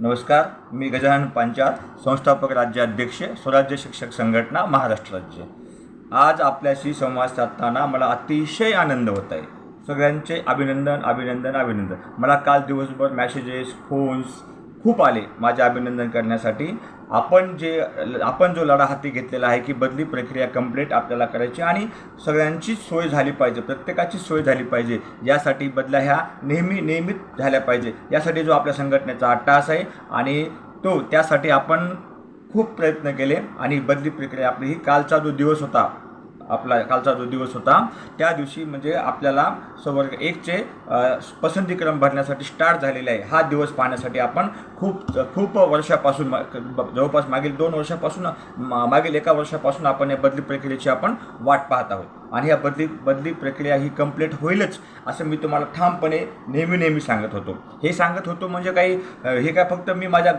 नमस्कार मी गजानन पांचाळ संस्थापक राज्याध्यक्ष स्वराज्य शिक्षक संघटना महाराष्ट्र राज्य. आज आपल्याशी संवाद साधताना मला अतिशय आनंद होत आहे. सगळ्यांचे अभिनंदन अभिनंदन अभिनंदन. मला काल दिवसभर मॅसेजेस फोन्स खूप आले माझे अभिनंदन करण्यासाठी. आपण जे आपण जो लढा हाती घेतलेला आहे की बदली प्रक्रिया कंप्लीट आपल्याला करायची आणि सगळ्यांचीच सोय झाली पाहिजे प्रत्येकाची सोय झाली पाहिजे यासाठी बदल्या ह्या नेहमी नियमित झाल्या पाहिजे. यासाठी जो आपल्या संघटनेचा अट्टास आहे आणि तो त्यासाठी आपण खूप प्रयत्न केले आणि बदली प्रक्रिया आपली ही कालचा जो दिवस होता आपला कालचा जो दिवस होता त्या दिवशी म्हणजे आपल्याला संवर्ग एकचे पसंतीक्रम भरण्यासाठी स्टार्ट झालेले आहे. हा दिवस पाहण्यासाठी आपण खूप खूप वर्षापासून जवळपास मागील दोन वर्षापासून मा- मागील एका वर्षापासून आपण या बदली प्रक्रियेची आपण वाट पाहत आहोत. आणि या बदली बदली प्रक्रिया ही कंप्लीट होईलच असं मी तुम्हाला ठामपणे नेहमी नेहमी सांगत होतो. हे सांगत होतो म्हणजे काही हे काय फक्त मी माझ्या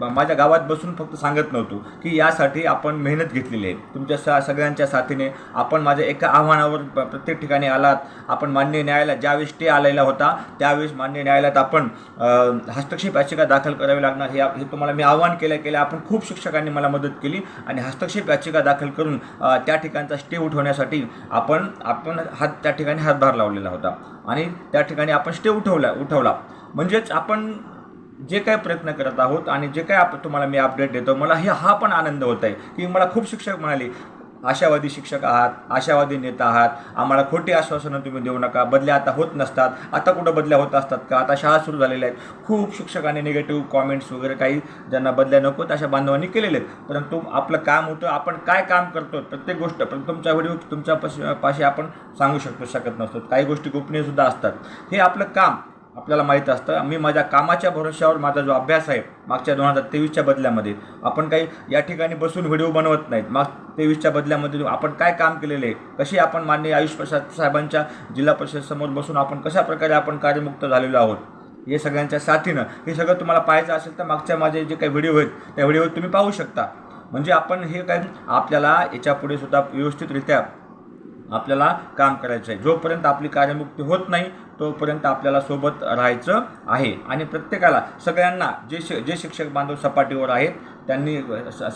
माझ्या गावात बसून फक्त सांगत नव्हतो की यासाठी आपण मेहनत घेतलेली आहे. तुमच्या स सगळ्यांच्या साथीने आपण माझ्या एका आव्हानावर प्रत्येक ठिकाणी आलात. आपण मान्य न्यायालयात ज्यावेळेस स्टे आलेला होता त्यावेळेस मान्य न्यायालयात आपण हस्तक्षेप याचिका दाखल करावी लागणार हे हे तुम्हाला मी आव्हान केल्या केल्या आपण खूप शिक्षकांनी मला मदत केली आणि हस्तक्षेप याचिका दाखल करून त्या ठिकाणचा स्टे उठवण्यासाठी आपण आपण हात त्या ठिकाणी हातभार लावलेला होता. आणि त्या ठिकाणी आपण स्टे उठवला उठवला. म्हणजेच आपण जे काय प्रयत्न करत आहोत आणि जे काय आप तुम्हाला मी अपडेट देतो मला हे हा पण आनंद होत आहे की मला खूप शिक्षक म्हणाले आशावादी शिक्षक आहात आशावादी नेता आहात आम्हाला खोटी आश्वासनं तुम्ही देऊ नका बदल्या आता होत नसतात. आता कुठं बदल्या होत असतात का? आता शाळा सुरू झालेल्या आहेत. खूप शिक्षकांनी निगेटिव्ह कॉमेंट्स वगैरे काही ज्यांना बदल्या नको अशा बांधवांनी केलेले आहेत. परंतु आपलं काम होतं आपण काय काम करतो प्रत्येक गोष्ट पण तुमच्या व्हिडिओ तुमच्या पाशी पाशी आपण सांगू शकतो शकत नसतो. काही गोष्टी गोपनीयसुद्धा असतात. हे आपलं काम. आपल्याला माहीत असतं. मी माझ्या कामाच्या भरोश्यावर माझा जो अभ्यास आहे मागच्या दोन हजार तेवीसच्या बदल्यामध्ये आपण काही या ठिकाणी बसून व्हिडिओ बनवत नाहीत. माग तेवीसच्या बदल्यामध्ये आपण काय काम केलेले आहे? कशी आपण माननीय आयुष प्रसाद साहेबांच्या जिल्हा परिषद समोर बसून आपण कशा प्रकारे आपण कार्यमुक्त झालेलो आहोत? हे सगळ्यांच्या साथीनं हे सगळं तुम्हाला पाहायचं असेल तर मागच्या माझे जे काही व्हिडिओ आहेत त्या व्हिडिओ तुम्ही पाहू शकता. म्हणजे आपण हे काय आपल्याला याच्यापुढे सुद्धा व्यवस्थितरित्या आपल्याला काम करायचं आहे. जोपर्यंत आपली कार्यमुक्ती होत नाही तोपर्यंत आपल्याला सोबत राहायचं आहे. आणि प्रत्येकाला सगळ्यांना जे शि जे शिक्षक बांधव सपाटीवर आहेत त्यांनी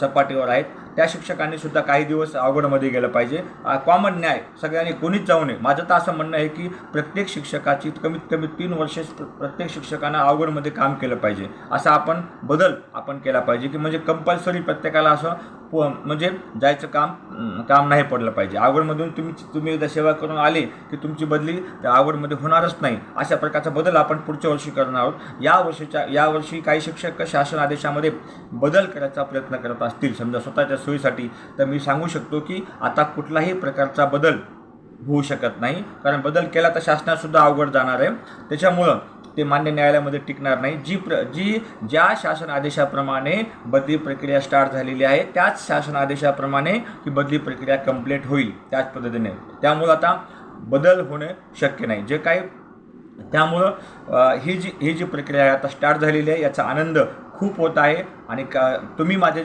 सपाटीवर आहेत. त्या शिक्षकांनी सुद्धा काही दिवस अवघडमध्ये गेलं पाहिजे. कॉमन न्याय सगळ्यांनी कोणीच जाऊ नये. माझं तर असं म्हणणं आहे की प्रत्येक शिक्षकाची कमीत कमी तीन वर्षे प्रत्येक शिक्षकांना अवघडमध्ये काम केलं पाहिजे. असा आपण बदल आपण केला पाहिजे की म्हणजे कंपल्सरी प्रत्येकाला असं प- म्हणजे जायचं काम काम नाही पडलं पाहिजे. आवडमधून तुम्ही तुम्ही एकदा सेवा करून आले की तुमची बदली त्या आवडमध्ये होणारच नाही. अशा प्रकारचा बदल आपण पुढच्या वर्षी करणार आहोत. या वर्षीच्या यावर्षी काही शिक्षक शासन आदेशामध्ये बदल करायचा प्रयत्न करत असतील समजा स्वतःच्या सोयीसाठी तर मी सांगू शकतो की आता कुठलाही प्रकारचा बदल होऊ शकत नाही. कारण बदल केला तर शासनातसुद्धा अवघड जाणार आहे. त्याच्यामुळं ते मान्य न्यायालयामध्ये टिकणार नाही. जी प्र जी ज्या शासन आदेशाप्रमाणे बदली प्रक्रिया स्टार्ट झालेली आहे त्याच शासन आदेशाप्रमाणे ही बदली प्रक्रिया कंप्लीट होईल त्याच पद्धतीने. त्यामुळं आता बदल होणे शक्य नाही. जे काही त्यामुळं ही जी ही जी प्रक्रिया आहे आता स्टार्ट झालेली आहे याचा आनंद खूप होत आहे. आणि क तुम्ही माझे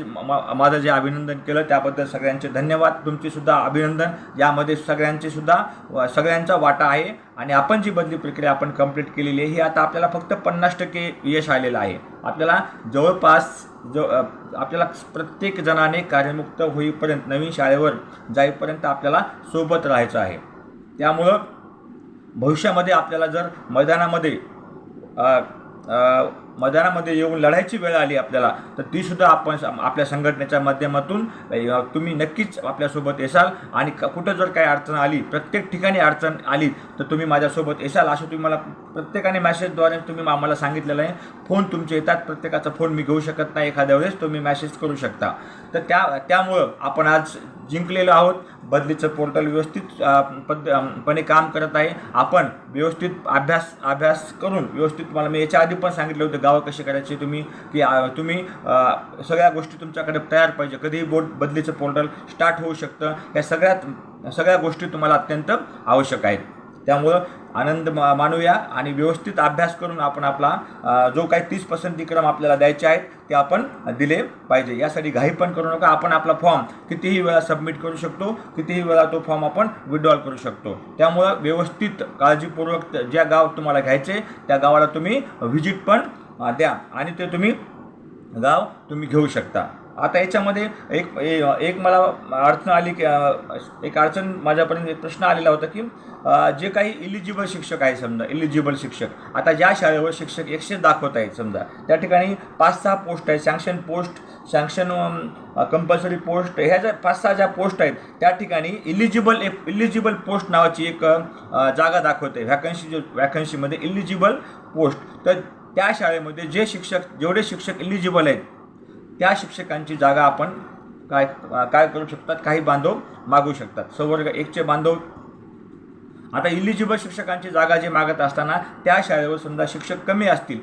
माझं जे अभिनंदन केलं त्याबद्दल सगळ्यांचे धन्यवाद. तुमचीसुद्धा अभिनंदन. यामध्ये सगळ्यांचीसुद्धा सगळ्यांचा वाटा आहे. आणि आपण जी बदली प्रक्रिया आपण कंप्लीट केलेली आहे ही आता आपल्याला फक्त पन्नास टक्के यश आलेलं आहे. आपल्याला जवळपास जो आपल्याला प्रत्येक जणाने कार्यमुक्त होईपर्यंत नवीन शाळेवर जाईपर्यंत आपल्याला सोबत राहायचं आहे. त्यामुळं भविष्यामध्ये आपल्याला जर मैदानामध्ये मैदानामध्ये येऊन लढायची वेळ आली आपल्याला तर तीसुद्धा आपण आपल्या संघटनेच्या माध्यमातून तुम्ही नक्कीच आपल्यासोबत येसाल. आणि कुठं जर काही अडचण आली प्रत्येक ठिकाणी अडचण आली तर तुम्ही माझ्यासोबत येसाल असं तुम्ही मला प्रत्येकाने मॅसेजद्वारे तुम्ही आम्हाला सांगितलेलं आहे. फोन तुमचे येतात प्रत्येकाचा फोन मी घेऊ शकत नाही एखाद्या वेळेस तुम्ही मॅसेज करू शकता. तर त्या त्यामुळं आपण आज जिंकलेलो आहोत. बदलीचं पोर्टल व्यवस्थित अ, पद्ध पणे काम करत आहे. आपण व्यवस्थित अभ्यास अभ्यास करून व्यवस्थित तुम्हाला मी याच्या आधी पण सांगितलं होतं गावं कसे करायचे तुम्ही की तुम्ही सगळ्या गोष्टी तुमच्याकडे तयार पाहिजे. कधीही बोट बदलीचं पोर्टल स्टार्ट होऊ शकतं. या सगळ्यात सगळ्या गोष्टी तुम्हाला अत्यंत आवश्यक आहेत. त्यामुळं आनंद मा मानूया आणि व्यवस्थित अभ्यास करून आपण आपला जो काही तीस पसंतीक्रम आपल्याला द्यायचे आहेत ते आपण दिले पाहिजे. यासाठी घाई पण करू नका. आपण आपला फॉर्म कितीही वेळा सबमिट करू शकतो कितीही वेळा तो फॉर्म आपण विड्रॉल करू शकतो. त्यामुळं व्यवस्थित काळजीपूर्वक ज्या गाव तुम्हाला घ्यायचे. त्या गावाला तुम्ही व्हिजिट पण द्या. आणि ते तुम्ही गाव तुम्ही घेऊ शकता. आता याच्यामध्ये एक एक मला अडचण आली की एक अडचण माझ्यापर्यंत एक प्रश्न आलेला होता की जे काही इलिजिबल शिक्षक आहे समजा इलिजिबल शिक्षक. आता ज्या शाळेवर शिक्षक एकशे दाखवत आहेत समजा त्या ठिकाणी पाच सहा पोस्ट आहेत. Sanction post sanction compulsory post ह्या ज्या पाच सहा ज्या पोस्ट आहेत त्या ठिकाणी इलिजिबल एक इलिजिबल पोस्ट नावाची एक जागा दाखवते. व्हॅकन्सी जो व्हॅकन्सीमध्ये इलिजिबल पोस्ट तर त्या शाळेमध्ये जे शिक्षक जेवढे शिक्षक इलिजिबल आहेत त्या शिक्षकांची जागा आपण काय काय करू शकतात? काही बांधव मागू शकतात. संवर्ग एकचे बांधव. आता इलिजिबल शिक्षकांची जागा जे मागत असताना त्या शाळेवर समजा शिक्षक कमी असतील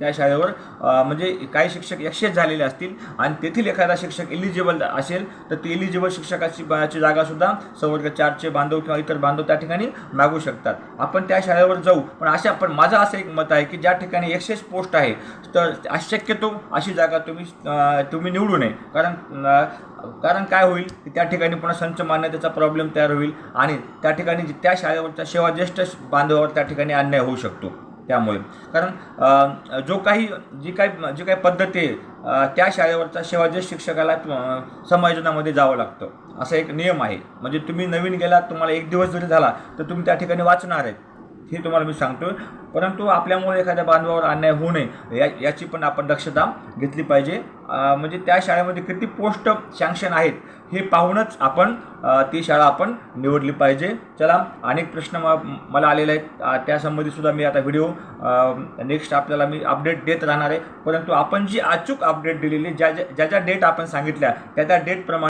त्या शाळेवर म्हणजे काही शिक्षक एकशेच झालेले असतील आणि तेथील एखादा शिक्षक एलिजिबल असेल तर ती एलिजिबल शिक्षकाची बाची जागासुद्धा संवर्ग चारचे बांधव किंवा इतर बांधव त्या ठिकाणी मागू शकतात. आपण त्या शाळेवर जाऊ पण अशा पण माझं असं एक मत आहे की ज्या ठिकाणी एकशेच पोस्ट आहे तर शक्यतो अशी जागा तुम्ही तुम्ही निवडू नये. कारण कारण काय होईल की त्या ठिकाणी पुन्हा संच मान्यतेचा प्रॉब्लेम तयार होईल आणि त्या ठिकाणी त्या शाळेवरच्या सेवा ज्येष्ठ बांधवावर त्या ठिकाणी अन्याय होऊ शकतो. त्यामुळे. कारण जो काही जी काही जी काही पद्धती आहे त्या शाळेवरचा शिवाजी शिक्षकाला समायोजनामध्ये जावं लागतं. असा एक नियम आहे. म्हणजे तुम्ही नवीन गेलात तुम्हाला एक दिवस जरी झाला तर तुम्ही त्या ठिकाणी वाचणार आहेत हे तुम्हाला मी सांगतो परंतु आपल्यामुळे एखाद्या बांधवावर अन्याय होऊ नये या याची पण आपण दक्षता घेतली पाहिजे. म्हणजे त्या शाळेमध्ये किती पोस्ट सँक्शन आहेत हे पाहूनच आपण ती शाळा आपण निवडली पाहिजे. चला अनेक प्रश्न म- मला आलेले आहेत. त्यासंबंधी सुद्धा मी आता व्हिडिओ नेक्स्ट आपल्याला मी अपडेट देत राहणार आहे. परंतु आपण जी अचूक अपडेट दिलेली ज्या ज्या ज्या ज्या डेट आपण सांगितल्या त्या त्या डेटप्रमाणे